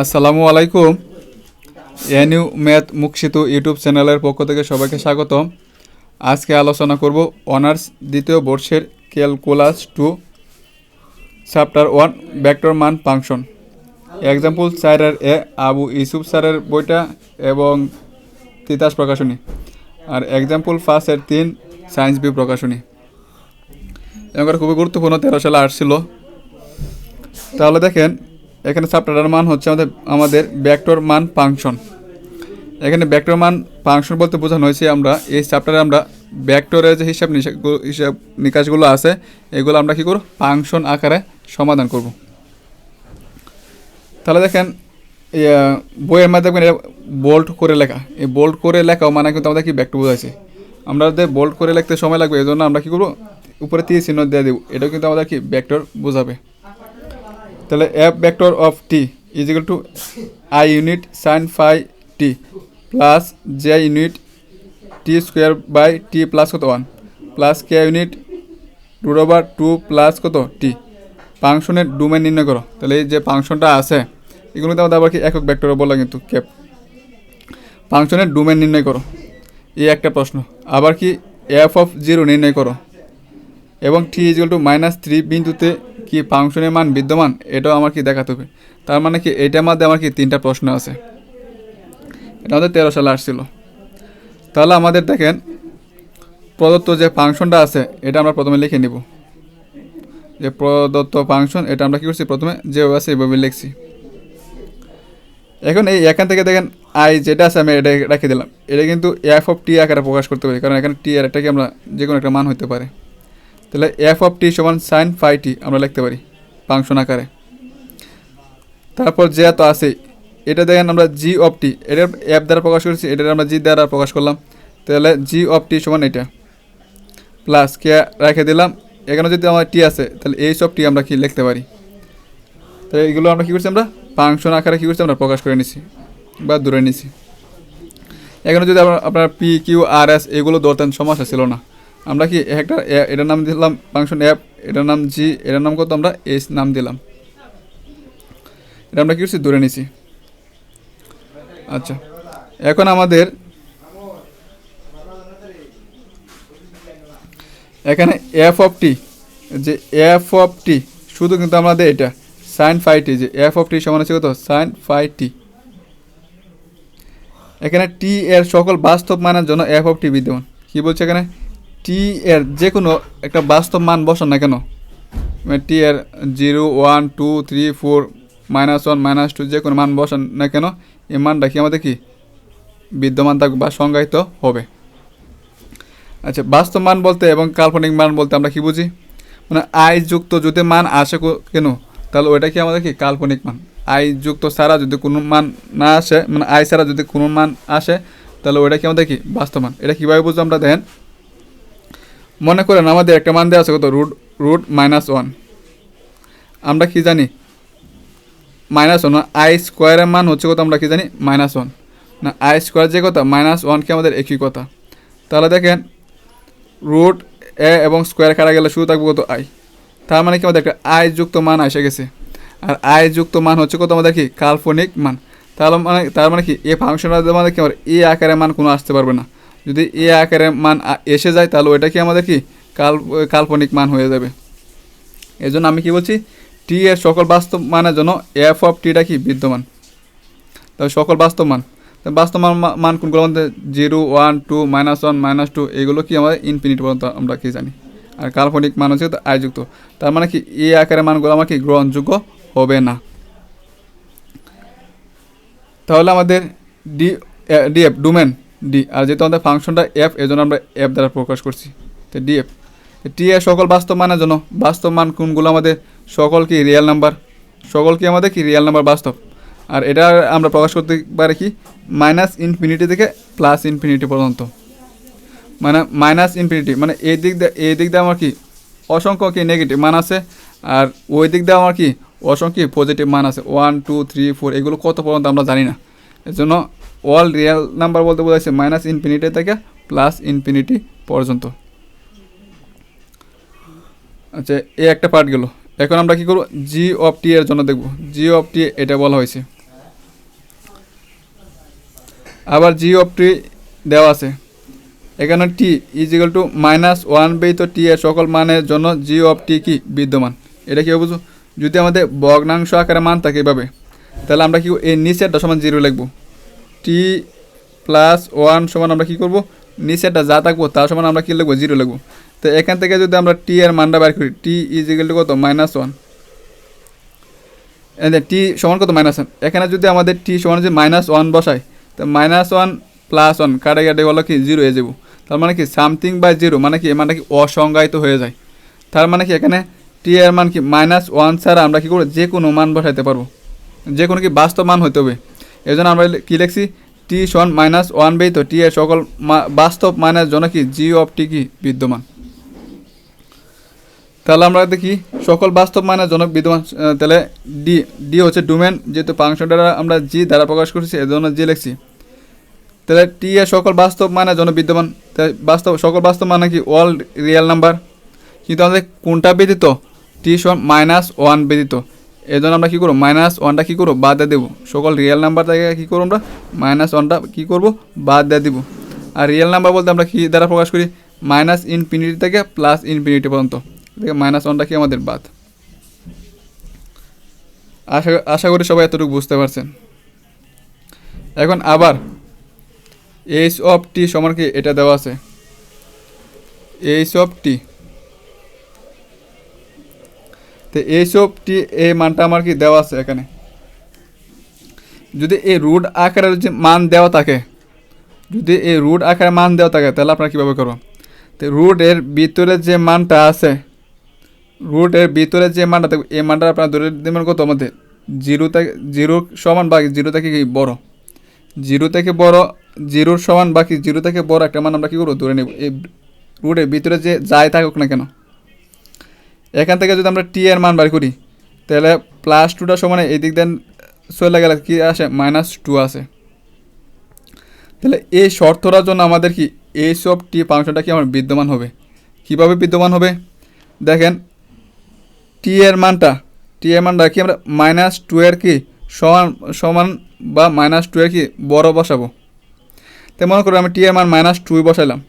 আসসালামু আলাইকুম। NU math মুখশিতু YouTube চ্যানেলের পক্ষ থেকে সবাইকে স্বাগত আজকে আলোচনা করব অনার্স দ্বিতীয় বর্ষের calculus two, chapter one vector মান ফাংশন। এক্সাম্পল স্যারের এ, আবু ইউসুফ স্যারের বইটা এবং তিতাস প্রকাশনী। আর এক্সাম্পল ফার্স্টের তিন, সায়েন্স বি প্রকাশনী। এবার খুবই গুরুত্বপূর্ণ তেরো সালে আসছিল। তাহলে দেখেন এখানে চ্যাপ্টারের মান হচ্ছে আমাদের আমাদের ব্যাক্টর মান ফাংশন এখানে ব্যাক্টর মান ফাংশন বলতে বোঝানো হয়েছে আমরা, এই চ্যাপ্টারে আমরা ব্যাক্টরের যে হিসাব হিসাব নিকাশগুলো আছে, এগুলো আমরা কী করব? ফাংশন আকারে সমাধান করব। তাহলে দেখেন বইয়ের মধ্যে দেখবেন বোল্ড করে লেখা। এই বোল্ড করে লেখাও মানে কিন্তু আমাদের কি ব্যাক্টর বোঝাচ্ছে আমরা যদি বোল্ড করে লিখতে সময় লাগবে এই জন্য আমরা কী করব? উপরে তীর চিহ্ন দিয়ে দেবো। এটাও কিন্তু আমাদের কি ব্যাক্টর বোঝাবে। তাহলে F vector of T is equal to I unit sine phi T plus J unit T square by T plus কত one plus K unit root over two plus কত টি ফাংশনের ডোমেন নির্ণয় করো। তাহলে এই যে ফাংশনটা আছে এগুলো কিন্তু আমাদের আবার কি একক ভেক্টর বলা কিন্তু ক্যাপ ফাংশনের ডোমেন নির্ণয় করো। এই একটা প্রশ্ন। আবার কি এফ অফ জিরো নির্ণয় করো। এবং T is to minus three বিন্দুতে কি ফাংশনের মান বিদ্যমান? এটাও আমার কি দেখাতে হবে। তার মানে কি এটার মধ্যে আমার কি তিনটা প্রশ্ন আছে। এটা আমাদের তেরো সালে আসছিল। তাহলে আমাদের দেখেন, প্রদত্ত যে ফাংশনটা আছে, এটা আমরা প্রথমে লিখে নিব। যে প্রদত্ত ফাংশন, এটা আমরা কি করছি প্রথমে? যেভাবে আছে এভাবে লিখছি। এখন এই এখান থেকে দেখেন আই যেটা আছে আমি এটা রেখে দিলাম। এটা কিন্তু এফ অফ টি আকারে প্রকাশ করতে পারি, কারণ এখানে টি আর এটাকে আমরা যে কোনো একটা মান হতে পারে। তাহলে এফ অফ টি সমান সাইন ফাই টি আমরা লিখতে পারি ফাংশন আকারে। তারপর যে তো আছে, এটা দেখেন আমরা জি অফ টি এটার অ্যাপ দ্বারা প্রকাশ করেছি এটা আমরা জি দ্বারা প্রকাশ করলাম। তাহলে জি অফ টি সমান এটা। প্লাস কে রেখে দিলাম। এখানে যদি আমার টি আছে, তাহলে এইচ অফ টি আমরা কি লিখতে পারি? তাহলে এগুলো আমরা কী করছি আমরা? ফাংশন আকারে কী করছি আমরা? প্রকাশ করে নিছি বা দূরে নিছি। এখানে যদি আপনার পি কিউ আর এস এগুলো ধরতেন সমস্যা ছিল না। আমরা কি একটা এটার নাম দিলাম ফাংশন অ্যাপ এটার নাম জি এটার নাম কত আমরা? এস নাম দিলাম। এটা আমরা কি করছি? ধরে নিছি। আচ্ছা। এখন আমাদের এখানে এফ অফ টি যে এফ অফ টি শুধু কিন্তু আমাদের এটা। সাইন ফাই টি যে এফ অফ টি সমান হচ্ছে কত? সাইন ফাই টি এখানে টি এর সকল বাস্তব মানের জন্য এফ অফ টি বিদ্যমান। কী বলছে এখানে? টি এর যে কোনো একটা বাস্তব মান বসান না কেন? টি এর zero, one, two, three, four, minus one, minus two যে কোনো মান বসান না কেন? এই মানটা কি আমাদের কি? বিদ্যমান থাকবে বা সংজ্ঞায়িত হবে। আচ্ছা বাস্তব মান বলতে এবং কাল্পনিক মান বলতে আমরা কি বুঝি? মানে আই যুক্ত যদি মান আসে কেন? তাহলে ওইটা কি আমাদের কি? কাল্পনিক মান। আই যুক্ত ছাড়া যদি কোনো মান না আসে মানে আই ছাড়া যদি কোনো মান আসে, তাহলে ওইটা কি আমাদের কি? বাস্তব মান। এটা কীভাবে বুঝব আমরা দেখেন? মনে করেন আমাদের একটা মান দেওয়া আছে কত? রুট রুট মাইনাস ওয়ান আমরা কি জানি? মাইনাস ওয়ান আই স্কোয়ারের মান হচ্ছে কত? আমরা কি জানি? মাইনাস ওয়ান না আই স্কোয়ার যে কথা মাইনাস ওয়ানকে আমাদের একই কথা। তাহলে দেখেন রুট এ এবং স্কোয়ার কাটা গেলে শুরু থাকবে কত? আই তার মানে কি? আমাদের একটা আই যুক্ত মান এসে গেছে। আর আই যুক্ত মান হচ্ছে কত? আমাদের কি? কাল্পনিক মান। তাহলে মানে তার মানে কি? এ ফাংশনটা আমাদের কি? আমার এ আকারের মান কোনো আসতে পারবে না। যদি এ আকারে মান এসে যায়, তাহলে ওইটা কি আমাদের কি? কাল, কাল্পনিক মান হয়ে যাবে। এই জন্য আমি কি বলছি? টি এর সকল বাস্তব মানের জন্য এফ অফ টিটা কি? বিদ্যমান। তাহলে সকল বাস্তব মান। বাস্তব মান মান কোনগুলো আমাদের zero, one, two, minus one, minus two, এগুলো কি আমাদের ইনফিনিট পর্যন্ত আমরা কি জানি। আর কাল্পনিক মান হচ্ছে আয়যুক্ত। তার মানে কি? এ আকারের মানগুলো আমার কি গ্রহণযোগ্য হবে না। তাহলে আমাদের D D F domain D, আর যেহেতু আমাদের ফাংশনটা এফ এজন্য আমরা এফ দ্বারা প্রকাশ করছি। তো ডি এফ টি এর সকল বাস্তব মানের জন্য বাস্তব মান কোনগুলো আমাদের, সকল কি রিয়েল নাম্বার সকল কি আমাদের কি রিয়েল নাম্বার বাস্তব? আর এটা আমরা প্রকাশ করতে পারি কি? মাইনাস ইনফিনিটি থেকে প্লাস ইনফিনিটি পর্যন্ত। মানে মাইনাস ইনফিনিটি মানে এই দিক দিয়ে, এই দিক দিয়ে আমার কি অসংখ্য কি নেগেটিভ মান আছে, আর ওই দিক দিয়ে আমার কি অসংখ্য পজিটিভ মান আছে। ওয়ান টু থ্রি ফোর এগুলো কত পর্যন্ত আমরা জানি না। এর জন্য অল রিয়েল নাম্বার বলতে বোঝাচ্ছে মাইনাস ইনফিনিটি থেকে প্লাস ইনফিনিটি পর্যন্ত। আচ্ছা এই একটা পার্ট গেল। এখন আমরা কি করব? জি অফ টি এর জন্য দেখব। জি অফ টি এটা বলা হয়েছে। আবার জি অফ টি দেওয়া আছে। এখানে T is equal to minus one by তো টি এর সকল মানের জন্য জি অফ টি কি? বিদ্যমান। এটা কি বুঝো? যদি আমাদের ভগ্নাংশ আকারে মান থাকে এভাবে, তাহলে আমরা কি এই নিচেরটা সমান জিরো লিখব। টি প্লাস ওয়ান সমান আমরা কী করব? নিচেরটা যা থাকব তার সমান আমরা কী লিখব? জিরো লিখব। তো এখান থেকে যদি আমরা টি এর মানটা বের করি, টি ইজিক্যাল টু কত? মাইনাস ওয়ান টি সমান কত? মাইনাস ওয়ান এখানে যদি আমাদের টি সমান যদি মাইনাস ওয়ান বসাই, তো মাইনাস ওয়ান প্লাস ওয়ান কাটে কাটে হলো কি? জিরো হয়ে যাব। তার মানে কি? সামথিং বাই জিরো মানে কি? মানে কি অসংজ্ঞায়িত হয়ে যায়। তার মানে কি? এখানে টি এর মান কি? মাইনাস ওয়ান ছাড়া আমরা কী করব? যে কোনো মান বসাইতে পারব। যে কোনো কি? বাস্তব মান হতে হবে। এই জন্য আমরা কী লিখছি? টি সমান মাইনাস ওয়ান বাই তো টি এর সকল বাস্তব মানের জন্য কি? জি অফ টি কি? বিদ্যমান। তাহলে আমরা দেখি, সকল বাস্তব মানের জন্য বিদ্যমান তাহলে ডি ডি হচ্ছে ডোমেন যেহেতু ফাংশনটা আমরা জি দ্বারা প্রকাশ করছি এর জন্য জি লিখছি। তাহলে টি এর সকল বাস্তব মানের জন্য বিদ্যমান বাস্তব, সকল বাস্তব মানে কি? অল রিয়েল নাম্বার কিন্তু আমাদের কোনটা ব্যতীত? টি সমান মাইনাস ওয়ান ব্যতীত। এই জন্য আমরা কী করব? মাইনাস ওয়ানটা কী করব? বাদ দিয়ে দেবো। সকল রিয়েল নাম্বার থেকে কী করব আমরা? মাইনাস ওয়ানটা কী করব? বাদ দিয়ে দিব। আর রিয়েল নাম্বার বলতে আমরা কী দ্বারা প্রকাশ করি? মাইনাস ইনফিনিটি থেকে প্লাস ইনফিনিটি পর্যন্ত। মাইনাস ওয়ানটা কি আমাদের বাদ। আশা আশা করি সবাই এতটুকু বুঝতে পারছেন। এখন আবার এইচ অফ টি সমান কি? এটা দেওয়া আছে। এইচ অফ টি তো অফ এই মানটা আমার কি দেওয়া আছে এখানে? যদি এই রুট আকারে যে মান দেওয়া থাকে, যদি এই রুট আকারে মান দেওয়া থাকে, তাহলে আপনারা কীভাবে করবেন? তো রুটের ভিতরে যে মানটা আছে রুটের ভিতরে যে মানটা থাকবে, এই মানটা আপনারা ধরে দেবেন কত আমাদের? জিরো থেকে, জিরো সমান বাকি জিরো থেকে কি বড়? জিরো থেকে বড়, জিরোর সমান বাকি জিরো থেকে বড় একটা মান আমরা কী করব? ধরে নেব। এই রুটের ভিতরে যে যাই থাকুক না কেন এখান থেকে যদি আমরা টি এর মান বার করি, তাহলে প্লাস টুটা সমানে এই দিক দেন চলে গেলে কী আসে? মাইনাস টু আসে। তাহলে এই শর্তটার জন্য আমাদের কি এই সব টি ফাংশনটা কি আমার বিদ্যমান হবে? কীভাবে বিদ্যমান হবে? দেখেন টি এর মানটা টি এর মানটা কি আমরা মাইনাস টু এর কি সমান সমান বা মাইনাস টু এর কি বড় বসাবো? তো মনে করো আমি টি এর মান মাইনাস টুই বসাইলাম।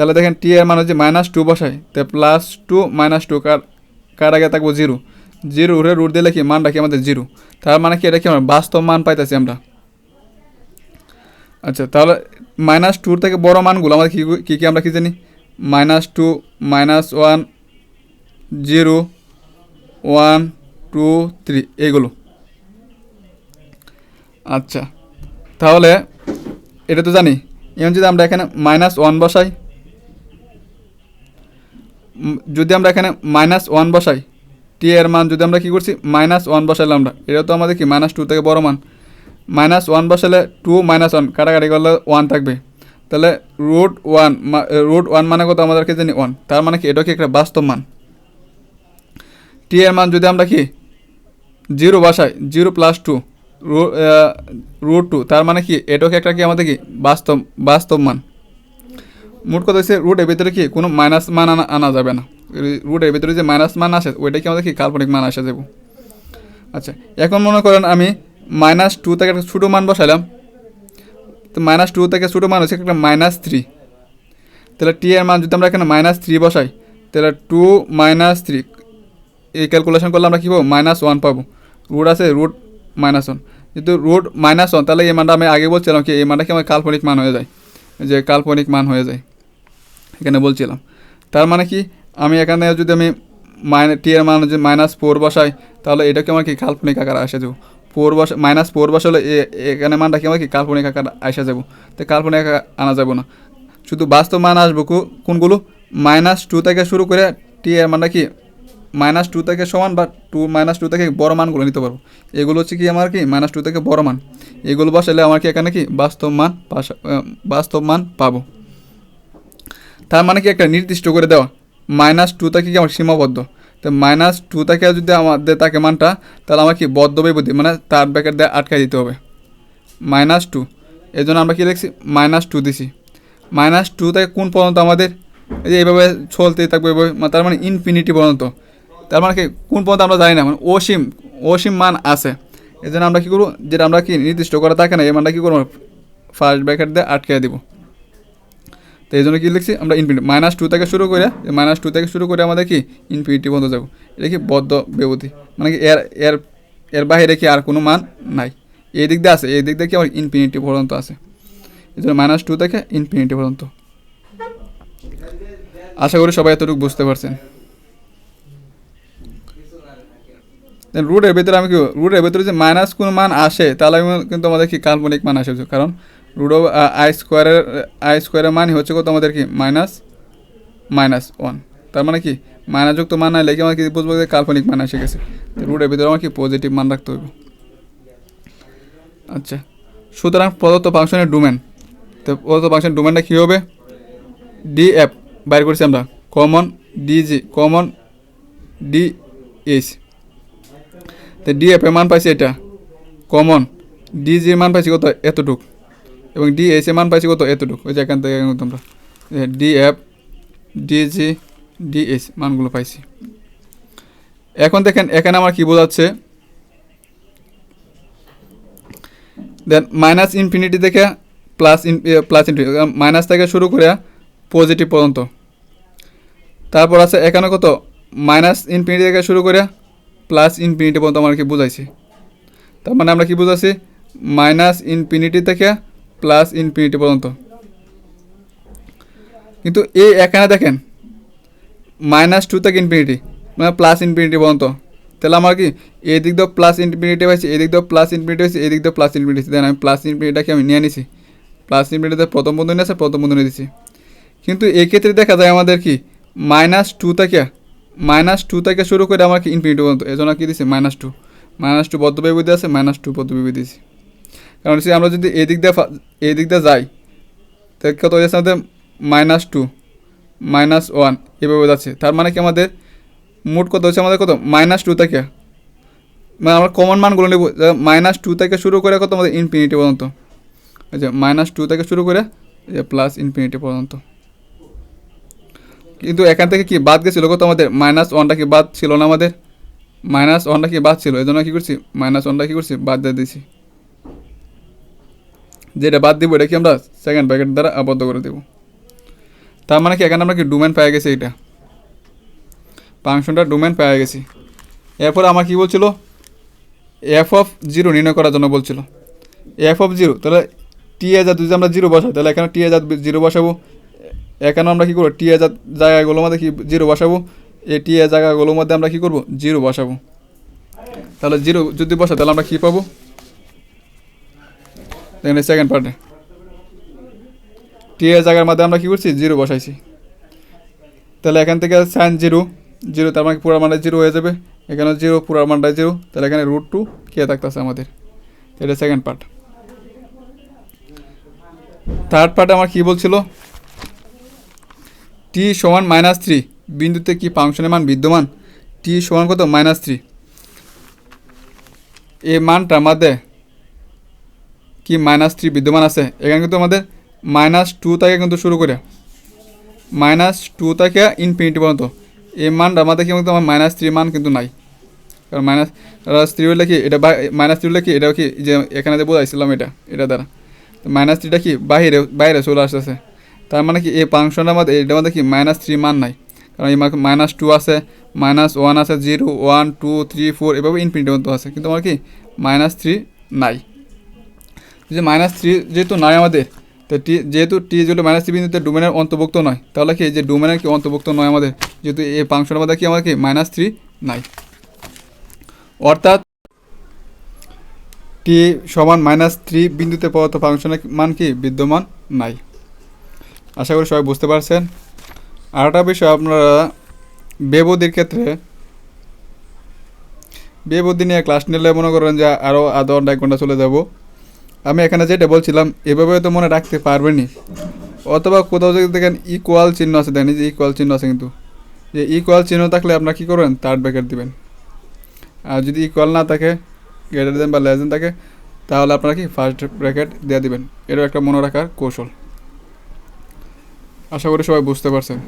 তাহলে দেখেন টি এর মান হচ্ছে মাইনাস টু বসাই। তো প্লাস টু মাইনাস টু কার কার আগে থাকব জিরো জিরো উঠে রুট দিলে কি? মান রাখি আমাদের জিরো তার মানে কি? এটা কি আমরা বাস্তব মান পাইতেছি আমরা। আচ্ছা তাহলে মাইনাস টুর থেকে বড় মানগুলো আমাদের কী কী কী আমরা কী জানি? Minus two minus one zero one two three এইগুলো। আচ্ছা তাহলে এটা তো জানি। এখন যদি আমরা এখানে মাইনাস ওয়ান বসাই যদি আমরা এখানে মাইনাস ওয়ান বসাই টি এর মান যদি আমরা কী করছি মাইনাস ওয়ান বসাইলাম আমরা, এটা তো আমাদের কি মাইনাস টু থেকে বড় মান। মাইনাস ওয়ান বসালে টু মাইনাস ওয়ান কাটাকাটি করলে ওয়ান থাকবে। তাহলে রুট ওয়ান রুট ওয়ান মানে কত আমাদেরকে জানি ওয়ান তার মানে কি, এটা কি একটা বাস্তব মান। টি এর মান যদি আমরা কি জিরো বসাই zero plus two root two তার মানে কি এটাকে একটা কি আমাদের কি, বাস্তব বাস্তব মান। মোট কথা হচ্ছে রুটের ভিতরে কি কোনো মাইনাস মান আনা আনা যাবে না। রুটের ভিতরে যে মাইনাস মান আসে ওইটা কি আমাদের কি কাল্পনিক মান আসে যাব আচ্ছা এখন মনে করেন আমি মাইনাস টু থেকে একটা ছোটো মান বসাইলাম। তো মাইনাস টু থেকে ছোটো মান হচ্ছে একটা মাইনাস থ্রি তাহলে টি এর মান যদি আমরা এখানে মাইনাস থ্রি বসাই, তাহলে টু মাইনাস থ্রি এই ক্যালকুলেশন করলে আমরা কী পাবো? মাইনাস ওয়ান পাবো। রুট আছে রুট মাইনাস ওয়ান যেহেতু রুট মাইনাস ওয়ান তাহলে এই মানটা আমি আগে বলছিলাম কি, এই মানটা কি আমার কাল্পনিক মান হয়ে যায়। যে কাল্পনিক মান হয়ে যায়। এখানে বলছিলাম। তার মানে কি? আমি এখানে যদি আমি মাইনাস টি এর মান যদি মাইনাস ফোর বসাই, তাহলে এটাকে আমার কি কাল্পনিক আকার আসে যাব? ফোর বসা মাইনাস ফোর বসালে এখানে মানটা কি আমার কি কাল্পনিক আকার আসে যাব? তো কাল্পনিক আনা যাব না। শুধু বাস্তব মান আসব কোনগুলো? মাইনাস টু থেকে শুরু করে টি এর মানটা কি? মাইনাস টু থেকে সমান বা টু মাইনাস টু থেকে বড় মানগুলো নিতে পারব। এগুলো হচ্ছে কি আমার কি? মাইনাস টু থেকে বড় মান। এগুলো বসালে আমার কি এখানে কি? বাস্তব মান বাস্তব মান পাবো। তার মানে কি একটা নির্দিষ্ট করে দেওয়া। মাইনাস টু থেকে কি আমার সীমাবদ্ধ? তো মাইনাস টু থেকে যদি আমাদের তাকে মানটা, তাহলে আমার কি বদ্ধ বিবদ্ধি মানে তার ব্যাকেট দিয়ে আটকাই দিতে হবে। মাইনাস টু এই জন্য আমরা কী লিখছি? মাইনাস টু দিছি। মাইনাস টু থেকে কোন পর্যন্ত আমাদের? এই যে এইভাবে চলতেই থাকবে মানে তার মানে ইনফিনিটি পর্যন্ত। তার মানে কি? কোন পর্যন্ত আমরা জানি না মানে অসীম অসীম মান আছে। এই জন্য আমরা কী করব? যেটা আমরা কি নির্দিষ্ট করা থাকে না, এই মানটা কী করব? ফার্স্ট ব্র্যাকেট দিয়ে আটকে দিব। তো এই জন্য কী লিখছি? আমরা ইনফিনিটি মাইনাস টু থেকে শুরু করে মাইনাস টু থেকে শুরু করে আমাদের কি? ইনফিনিটি পর্যন্ত যাব। এটা কি বদ্ধ ব্যবধি মানে কি এর এর এর বাইরে কি আর কোনো মান নাই? এই দিক দিয়ে আছে, এই দিক দিয়ে কি আমার ইনফিনিটি পর্যন্ত আছে। এই জন্য মাইনাস টু থেকে ইনফিনিটি পর্যন্ত। আশা করি সবাই এতটুকু বুঝতে পারছেন। দেন রুটের ভিতরে আমি কি রুটের ভিতরে যে মাইনাস কোনো মান আসে, তাহলে আমি কিন্তু আমাদের কি কাল্পনিক মান আসে, কারণ রুট অফ আই স্কোয়ারের আই স্কোয়ারের মান হচ্ছে কত আমাদের কি? Minus minus one. তার মানে কি? মাইনাস যুক্ত মান না লেগে আমার কি বুঝব যে কাল্পনিক মান এসে গেছে। রুটের ভিতরে আমার কি পজিটিভ মান রাখতে হবে আচ্ছা। সুতরাং প্রদত্ত ফাংশনের ডোমেন তো প্রদত্ত ফাংশনের ডোমেনটা কী হবে? ডি এফ বাইর করছি আমরা। Common DG common D H তো ডি এফ এর মান পাইছি এটা। কমন ডিজির মান পাইছি কত? এতটুক। এবং ডি এইচ এর মান পাইছি কত? এতটুকু। ওই যে এখান থেকে তোমরা। ডি এফ ডিজি ডিএস মানগুলো পাইছি। এখন দেখেন, এখানে আমার কি বোঝাচ্ছে? দেন মাইনাস ইনফিনিটি থেকে plus in plus infinity minus থেকে শুরু করে পজিটিভ পর্যন্ত। তারপর আছে এখানে কত? মাইনাস ইনফিনিটি থেকে শুরু করে প্লাস ইনফিনিটি পর্যন্ত আমার কি বুঝাইছি? তার মানে আমরা কি বুঝাচ্ছি? মাইনাস ইনফিনিটি থেকে প্লাস ইনফিনিটি পর্যন্ত। কিন্তু এই এখানে দেখেন মাইনাস টু থেকে ইনফিনিটি মানে প্লাস ইনফিনিটি পর্যন্ত। তাহলে আমার কি এই দিক দিয়ে প্লাস ইনফিনিটি হয়েছে এই দিক দিয়ে প্লাস ইনফিনিটি হয়েছে এই দিক দিয়ে প্লাস ইনফিনিটি দেন আমি প্লাস ইনফিনিটিটাকে আমি নিয়ে নিছি। প্লাস ইনফিনিটিতে প্রথম বন্ধু নিয়েছে প্রথম বন্ধু নিয়ে দিছি। কিন্তু এক্ষেত্রে দেখা যায় আমাদের কি মাইনাস টু থেকে মাইনাস টু থেকে শুরু করে আমার কি ইনফিনিটি পর্যন্ত। এই জন্য কী দিছি? মাইনাস টু মাইনাস টু বদ্ধ বিবৃতি আছে মাইনাস টু বদ্ধ বিবৃতি দিয়েছি কারণ হচ্ছে আমরা যদি এদিক দিয়ে এদিক দিয়ে যাই তাহলে কত হয়ে যাচ্ছে আমাদের মাইনাস টু মাইনাস ওয়ান এভাবে যাচ্ছে। তার মানে কি আমাদের মোট কত হচ্ছে? আমাদের কত? মাইনাস টু থেকে। মানে আমরা কমন মানগুলো নেব। মাইনাস টু থেকে শুরু করে কত? আমাদের ইনফিনিটি পর্যন্ত। যে মাইনাস টু থেকে শুরু করে প্লাস ইনফিনিটি পর্যন্ত। কিন্তু এখান থেকে কি বাদ গেছিল? কত আমাদের? মাইনাস ওয়ানটা কি বাদ ছিল না আমাদের? মাইনাস ওয়ানটা কি বাদ ছিল? এই জন্য কী করছি? মাইনাস ওয়ানটা কী করছি? বাদ দিয়ে দিয়েছি। যেটা বাদ দিব, এটা কি আমরা সেকেন্ড ব্র্যাকেট দ্বারা আবদ্ধ করে দেবো? তার মানে কি, এখানে আমরা কি ডোমেন পেয়ে গেছি এটা? ফাংশনটা ডোমেন পেয়ে গেছি। এরপর আমার কি বলছিল? এফ অফ জিরো নির্ণয় করার জন্য বলছিল। এফ অফ জিরো তাহলে টি এ জাত যদি আমরা জিরো বসাই, তাহলে এখানে টি এ জাত জিরো বসাবো। এখানে আমরা কী করব? টি এ জাত জায়গাগুলোর মধ্যে কি জিরো বসাবো? এ টি এ জায়গাগুলোর মধ্যে আমরা কী করব? জিরো বসাবো। তাহলে জিরো যদি বসাই, তাহলে আমরা কী পাবো? দেখেন সেকেন্ড পার্টে টি এর জায়গার মধ্যে আমরা কী করছি? জিরো বসাইছি। তাহলে এখান থেকে সাইন জিরো জিরো তার মানে পুরো মানটা জিরো হয়ে যাবে। এখানে জিরো পুরো মানটা জিরো। তাহলে এখানে রুট টু কে থাকতেছে আমাদের। এটা সেকেন্ড পার্ট থার্ড পার্ট আমার কী বলছিল? টি সমান মাইনাস থ্রি বিন্দুতে কি ফাংশনের মান বিদ্যমান? টি সমান কত? মাইনাস থ্রি এই মানটার মধ্যে কি মাইনাস থ্রি বিদ্যমান আছে? এখানে কিন্তু আমাদের মাইনাস টু থেকে কিন্তু শুরু করে। মাইনাস টু থেকে ইনফিনিটি পর্যন্ত। এই মানটা আমাদের কি কিন্তু আমার মাইনাস থ্রি মান কিন্তু নাই। কারণ মাইনাস থ্রি হলে কি? এটা মাইনাস থ্রি হলে কি? এটা কি? যে এখানে যে বোঝাইছিলাম এটা এটা দ্বারা। তো মাইনাস থ্রিটা কি? বাইরে বাইরে চলে আসতেছে। তার মানে কি? এই ফাংশনটার মধ্যে, এটার মধ্যে কি? মাইনাস থ্রি মান নাই। কারণ এই মাইনাস টু আছে মাইনাস ওয়ান আছে zero one two three four এভাবে ইনফিনিটি পর্যন্ত আছে। কিন্তু আমার কি? মাইনাস থ্রি নাই। যে মাইনাস থ্রি যেহেতু নাই আমাদের, তো টি যেহেতু টি যেহেতু মাইনাস থ্রি বিন্দুতে ডোমেনের অন্তর্ভুক্ত নয়, তাহলে কি যে ডোমেনের কি অন্তর্ভুক্ত নয় আমাদের? যেহেতু এই ফাংশনের মধ্যে কি আমাদের কি? মাইনাস থ্রি নাই। অর্থাৎ টি সমান মাইনাস থ্রি বিন্দুতে প্রদত্ত ফাংশনের মান কি? বিদ্যমান নাই। আশা করি সবাই বুঝতে পারছেন। আর একটা বিষয় আপনারা বেবদির ক্ষেত্রে বেবদি নিয়ে ক্লাস নিলে মনে করেন যে আরও আধ ঘণ্টা এক ঘণ্টা চলে যাব। আমি এখানে যেটা বলছিলাম, এভাবে তো মনে রাখতে পারবেনি অথবা কোথাও যদি দেখেন ইকুয়াল চিহ্ন আছে, দেখেন যে ইকুয়াল চিহ্ন আছে কিন্তু। যে ইকুয়াল চিহ্ন থাকলে আপনারা কী করবেন? থার্ড ব্র্যাকেট দিবেন। আর যদি ইকুয়াল না থাকে গ্রেটার দেন বা লেস দেন থাকে, তাহলে আপনারা কি ফার্স্ট ব্র্যাকেট দিয়ে দিবেন। এটাও একটা মনে রাখার কৌশল। আশা করি সবাই বুঝতে পারছেন।